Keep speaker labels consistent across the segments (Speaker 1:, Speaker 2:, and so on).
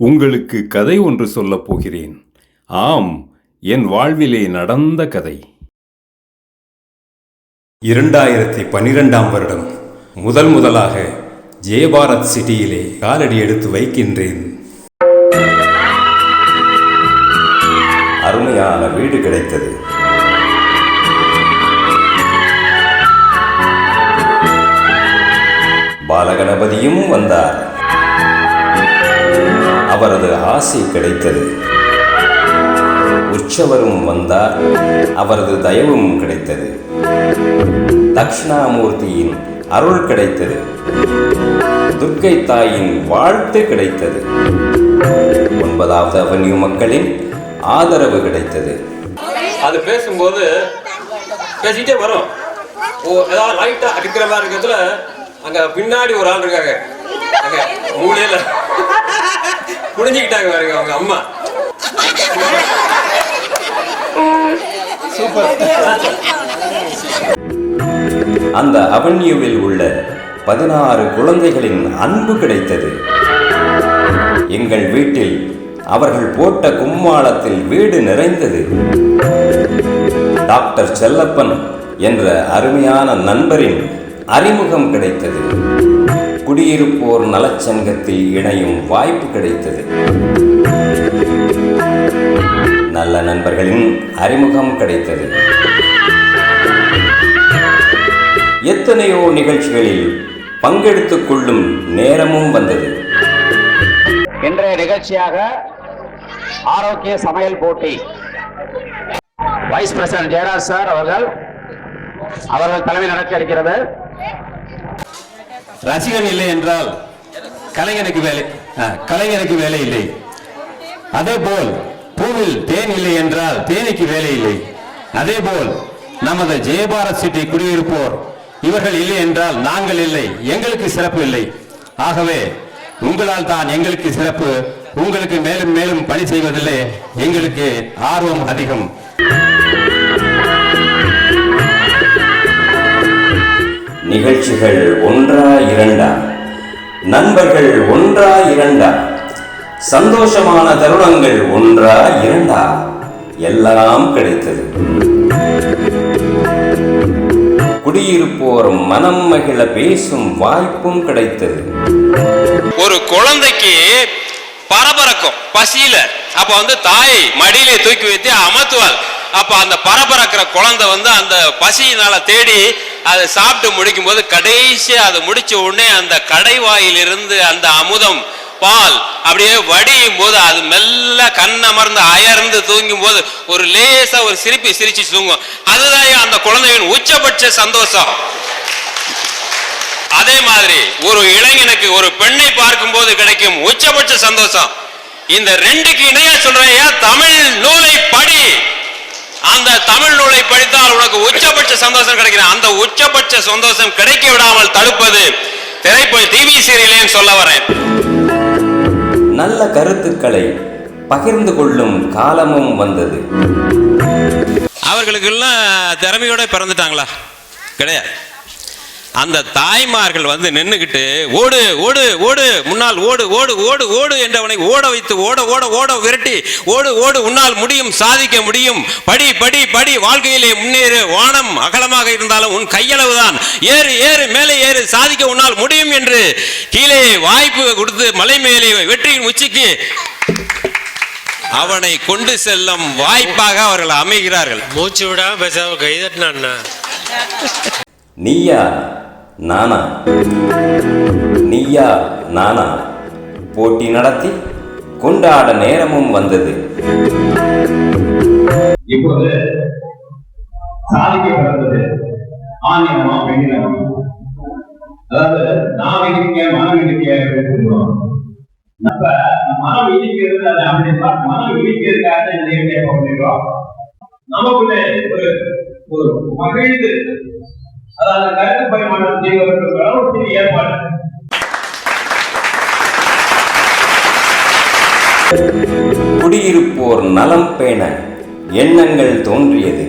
Speaker 1: உங்களுக்கு கதை ஒன்று சொல்லப் போகிறேன். ஆம் என் வாழ்விலே நடந்த கதை. இரண்டாயிரத்தி பனிரெண்டாம் வருடம். முதல் முதலாக ஜெயபாரத் சிட்டியிலே காலடி எடுத்து வைக்கின்றேன். அருமையான வீடு கிடைத்தது. பாலகணபதியும் வந்தார். அவரது ஆசை கிடைத்தது. உற்சவரும் வந்தார் அவரது தயவும் கிடைத்தது. தக்ஷணாமூர்த்தியின் அருள் கிடைத்தது. துர்க்கை தாயின் வாழ்த்து கிடைத்தது. ஒன்பதாவது அவன்யூ மக்களின் ஆதரவு கிடைத்தது.
Speaker 2: அது பேசும்போது பேசிட்டே வரும். ஓ ஏதாவது லைட்டா அடிக்கிற மாதிரி இருக்கிறதுல அங்க பின்னாடி ஒரு ஆள் இருக்காங்க அங்க மூலையில. குடிஞ்சுக்கிட்டாங்க பாருங்க அவங்க அம்மா.
Speaker 1: அந்த அவென்யூவில் உள்ள பதினாறு குழந்தைகளின் அன்பு கிடைத்தது. எங்கள் வீட்டில் அவர்கள் போட்ட கும்மாளத்தில் வீடு நிறைந்தது. டாக்டர் செல்லப்பன் என்ற அருமையான நண்பரின் அறிமுகம் கிடைத்தது. குடியிருப்போர் நலச்சங்கத்தில் இணையும் வாய்ப்பு கிடைத்தது. நல்ல நண்பர்களின் அறிமுகம் கிடைத்தது. எத்தனையோ நிகழ்ச்சிகளில் பங்கெடுத்துக் கொள்ளும் நேரமும் வந்தது.
Speaker 3: இன்றைய நிகழ்ச்சியாக ஆரோக்கிய சமையல் போட்டி. வைஸ் பிரசிடன்ட் ஜெயராஜ் சார் அவர்கள் அவர்கள் தலைமை நடக்க இருக்கிறது.
Speaker 4: ரசிகன் இல்லை என்றால் கலைஞனுக்கு வேலை ஆ, கலைஞனுக்கு வேலை இல்லை. அதே போல் பூவில் தேன் இல்லை என்றால் தேனிக்கு வேலை இல்லை. அதே போல் நமது ஜெயபாரத் சிட்டி குடியிருப்போர் இவர்கள் இல்லை என்றால் நாங்கள் இல்லை எங்களுக்கு சிறப்பு இல்லை. ஆகவே உங்களால் தான் எங்களுக்கு சிறப்பு உங்களுக்கு மேலும் மேலும் பணி செய்வதிலே எங்களுக்கு ஆர்வம் அதிகம்.
Speaker 1: நிகழ்ச்சிகள் ஒன்றா இரண்டா? நண்பர்கள் ஒன்றா இரண்டா? சந்தோஷமான தருணங்கள் ஒன்றா இரண்டா? எல்லாம் கிடைத்தது. குடியிருப்போர் மனம் மகிழ பேசும் வாய்ப்பும் கிடைத்தது.
Speaker 2: ஒரு குழந்தைக்கு பரபரக்கும் பசியில. அப்ப வந்து தாய் மடியிலே தூக்கி வைத்து அமர்த்துவாள். அப்ப அந்த பரபரக்கிற குழந்தை வந்து அந்த பசியினால தேடி அதை சாப்பிட்டு முடிக்கும் போது கடைசி அதை முடிச்ச உடனே அந்த கடைவாயிலிருந்து அந்த அமுதம் பால் அப்படியே வடியும் போது அது மெல்ல கண்ணமர்ந்து அயர்ந்து தூங்கும் போது ஒரு லேசா ஒரு சிரிப்பி சிரிச்சு தூங்கும். அதுதான் அந்த குழந்தையின் உச்சபட்ச சந்தோஷம். அதே மாதிரி ஒரு இளைஞனுக்கு ஒரு பெண்ணை பார்க்கும்போது கிடைக்கும் உச்சபட்ச சந்தோஷம். இந்த ரெண்டுக்கு இணையா சொல்றேன் தமிழ் நூலை படி. அந்த தமிழ் நூலை படித்தால் உனக்கு உச்சபட்ச சந்தோஷம் கிடைக்கும் அந்த உச்சபட்ச சந்தோஷம் கிடைக்க விடாமல் தடுப்பது திரைப்பட டிவி சீரியலேன்னு சொல்ல வரேன்.
Speaker 1: நல்ல கருத்துக்களை பகிர்ந்து கொள்ளும் காலமும் வந்தது.
Speaker 2: அவர்களுக்கெல்லாம் திறமையோட பிறந்துட்டாங்களா? கிடையாது. அந்த தாய்மார்கள் வந்து நின்றுக்கிட்டு ஓடு ஓடு ஓடு முன்னால் ஓடு ஓடு ஓடு ஓடு என்றவனை ஓட வைத்து ஓட ஓட ஓட விரட்டி ஓடு ஓடு உன்னால் முடியும் சாதிக்க முடியும். படி படி படி வாழ்க்கையிலே முன்னேறு. வானம் அகலமாக இருந்தாலும் உன் கையளவுதான். ஏறு ஏறு மேலே ஏறு சாதிக்க உன்னால் முடியும் என்று கீழே வாய்ப்பு கொடுத்து மலை மேலே வெற்றியின் உச்சிக்கு அவனை கொண்டு செல்லும் வாய்ப்பாக அவர்கள் அமைகிறார்கள்.
Speaker 5: மூச்சு விடாம பேசாம கைதட்டினான்
Speaker 1: நீயா நானா? நீயா நானா? போட்டி நடத்தி கொண்டாட நேரமும் வந்தது.
Speaker 6: இப்போது சாதிக்க சாதிக்கப்படுறது ஆன்மீகமா பெண்ணினமா அதாவது நாம் இடிக்க மனம் இடிக்க சொல்லுவோம் நம்ம மனம் இடிக்கிறது அது அப்படி மனம் இடிக்கிறதுக்காக நிறைய இயற்கையை பண்ணிடுறோம் நமக்குள்ள ஒரு ஒரு மகிழ்ந்து அதாவது கருத்து பரிமாற்றம் செய்வதற்கு ஒரு சிறிய ஏற்பாடு.
Speaker 1: குடியிருப்போர் நலம் பேண எண்ணங்கள் தோன்றியது.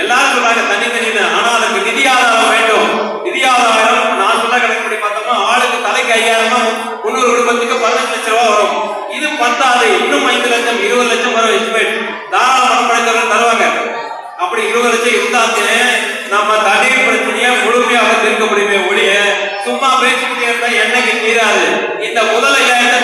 Speaker 2: எல்லாரும் சொல்றாங்க தனித்தனி ஆனா அதுக்கு நிதி ஆதாரம் வேண்டும். நிதி ஆதாரம் நான் சொல்ல கணக்குப்படி பார்த்தோம்னா ஆளுக்கு தலைக்கு ஐயாயிரம் முன்னூறு குடும்பத்துக்கு பதினஞ்சு லட்சம் ரூபாய் வரும். இது பத்தாது. இன்னும் ஐந்து லட்சம் இருபது லட்சம் வரும் எஸ்டிமேட் தாராள மனம் படைத்தவர்கள் தருவாங்க. அப்படி இருபது லட்சம் இருந்தாலே நம்ம தண்ணீர் பிரச்சனையை முழுமையாக தீர்க்க முடியுமே ஒழிய சும்மா பேசிக்கிட்டே இருந்தா என்னைக்கு தீராது. இந்த முதல் ஐயாயிரத்தை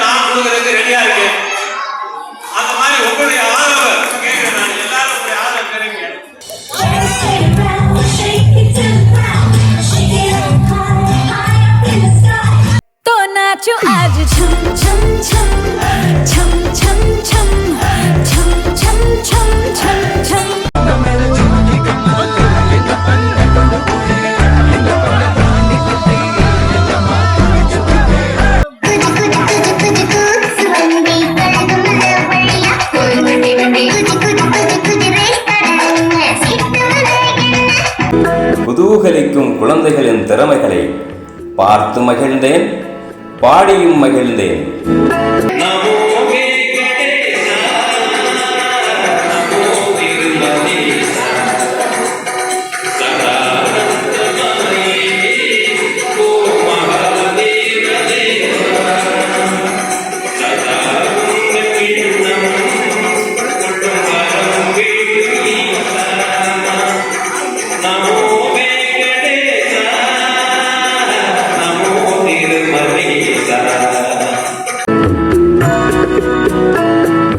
Speaker 1: திறமைகளை பார்த்து மகிழ்ந்தேன் பாடியும் மகிழ்ந்தேன்.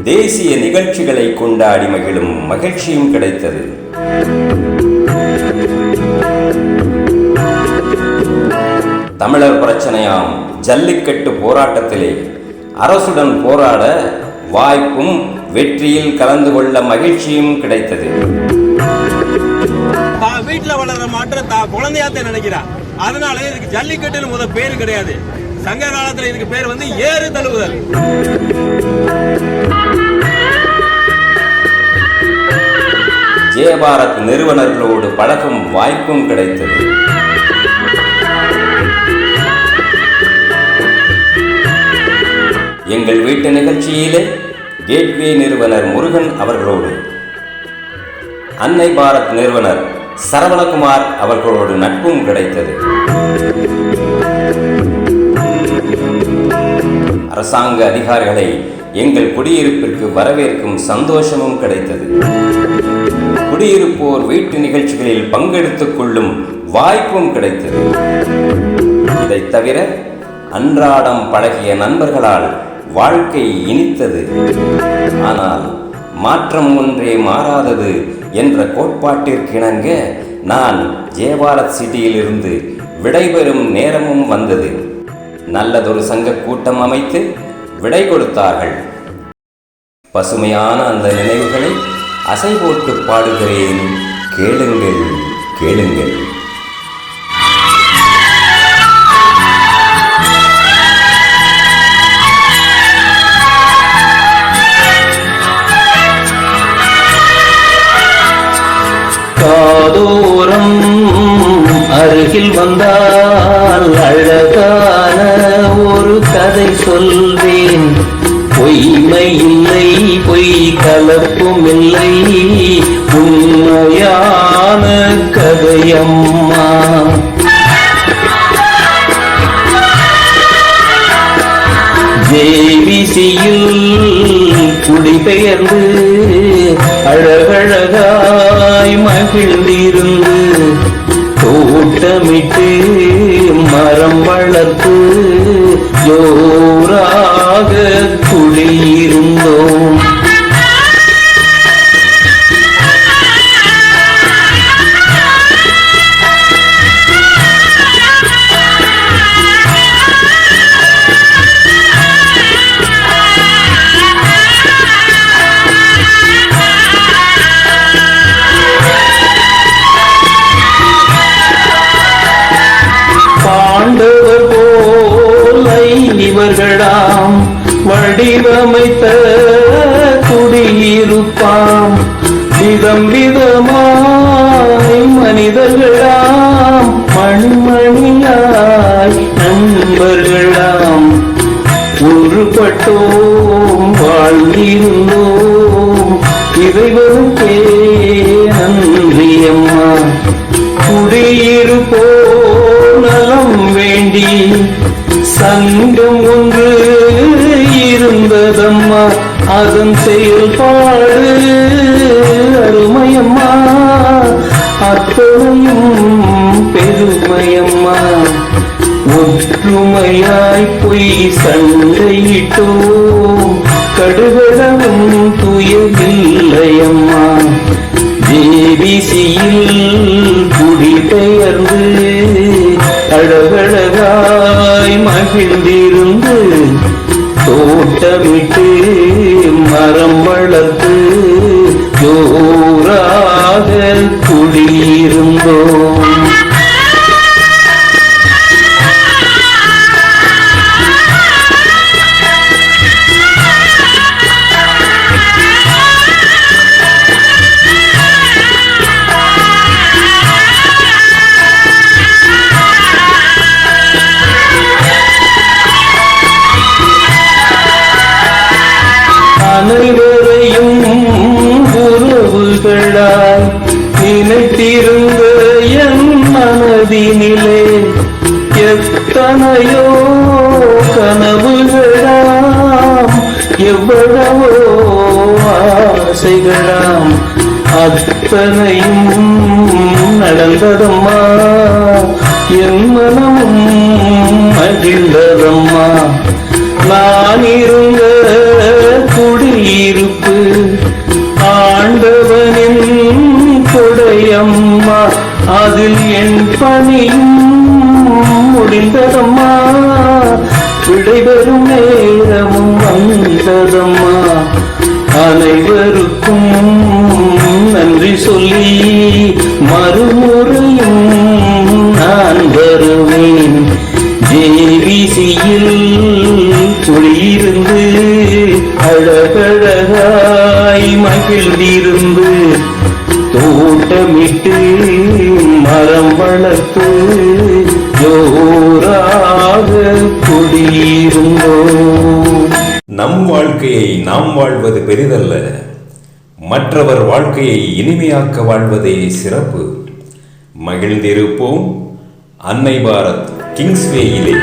Speaker 1: தேசிய நிகழ்ச்சிகளை கொண்டாடி மகிழும் மகிழ்ச்சியும் கிடைத்தது. தமிழர் பிரச்சனையாம் ஜல்லிக்கட்டு போராட்டத்திலே அரசுடன் போராட வாய்ப்பும் வெற்றியில் கலந்து கொள்ள மகிழ்ச்சியும் கிடைத்தது.
Speaker 2: வீட்டில் வளர்ற மாற்றம் குழந்தையாத்த நினைக்கிறா. அதனால இதுக்கு ஜல்லிக்கட்டுன்னு முத பேரு கிடையாது. சங்க காலத்துல இதுக்கு பேர் வந்து ஏறு தழுவுதல்.
Speaker 1: ஜெயபாரத் நிறுவனர்களோடு பழகும் வாய்ப்பும் கிடைத்தது. எங்கள் வீட்டு நிகழ்ச்சியிலே கேட்வே நிறுவனர் முருகன் அவர்களோடு அன்னை பாரத் நிறுவனர் சரவணகுமார் அவர்களோடு நட்பும் கிடைத்தது. அரசாங்க அதிகாரிகளை எங்கள் குடியிருப்பிற்கு வரவேற்கும் சந்தோஷமும் கிடைத்தது. குடியிருப்போர் வீட்டு நிகழ்ச்சிகளில் பங்கெடுத்துக் கொள்ளும் வாய்ப்பும் கிடைத்தது. இதைத் தவிர அன்றாடம் பழகிய நண்பர்களால் வாழ்க்கை இனித்தது. ஆனால் மாற்றம் ஒன்றே மாறாதது என்ற கோட்பாட்டிற்கிணங்க நான் ஜெயபாரத் சிட்டியிலிருந்து விடைபெறும் நேரமும் வந்தது. நல்லதொரு சங்க கூட்டம் அமைத்து விடை கொடுத்தார்கள். பசுமையான அந்த நினைவுகளை அசை போட்டு பாடுகிறேன். கேளுங்கள் கேளுங்கள்.
Speaker 7: காதோரம் அருகில் வந்தால் அழகா சொல்வேன். பொய்மை இல்லை பொய் கலப்பும் இல்லை உண்மையான கதையம்மா. தேவிசியில் குடிபெயர்ந்து அழகழகாய் மகிழ்ந்திருந்த வடிவமைத்த குடியிருப்பாம். விதம் விதமாய் மனிதர்களாம் மணிமணியாய் நண்பர்களாம். ஒன்றுபட்டோம் வாழ்ந்திருந்தோம். இறைவருக்கே நன்றி அம்மா குடியிருப்போ நலம் வேண்டி சங்கம் இறைவனுக்கே செயல்பாடு அருமையம்மா அத்தனையும் பெருமையம்மா. ஒற்றுமையாய் பொய் சண்டையிட்டோம். கடுகளவும் துயவில்லையம்மா தேவிசியில் குடிபெயர்ந்து அழகழகாய் மகிழ்ந்தே தோட்டமிட்டு மரம் வளர்த்து அனைவரையும் உறவுகளாய் நினைத்திருந்த என் மனதினிலே எத்தனையோ கனவுகளாம் எவ்வளவோ ஆசைகளாம் அத்தனையும் நடந்ததம்மா. என் மனமும் மகிழ்ந்ததம்மா. நான் இருந்த இருப்பு. ஆண்டவனின் கொடையம்மா அதில் என் பணியும் முடிந்ததம்மா. விடைபெறும் நேரமும் வந்ததம்மா.
Speaker 1: நாம் வாழ்வது பெரிதல்ல. மற்றவர் வாழ்க்கையை இனிமையாக்க வாழ்வதே சிறப்பு. மகிழ்ந்திருப்போம் அன்னை பாரத் கிங்ஸ்வேயிலே.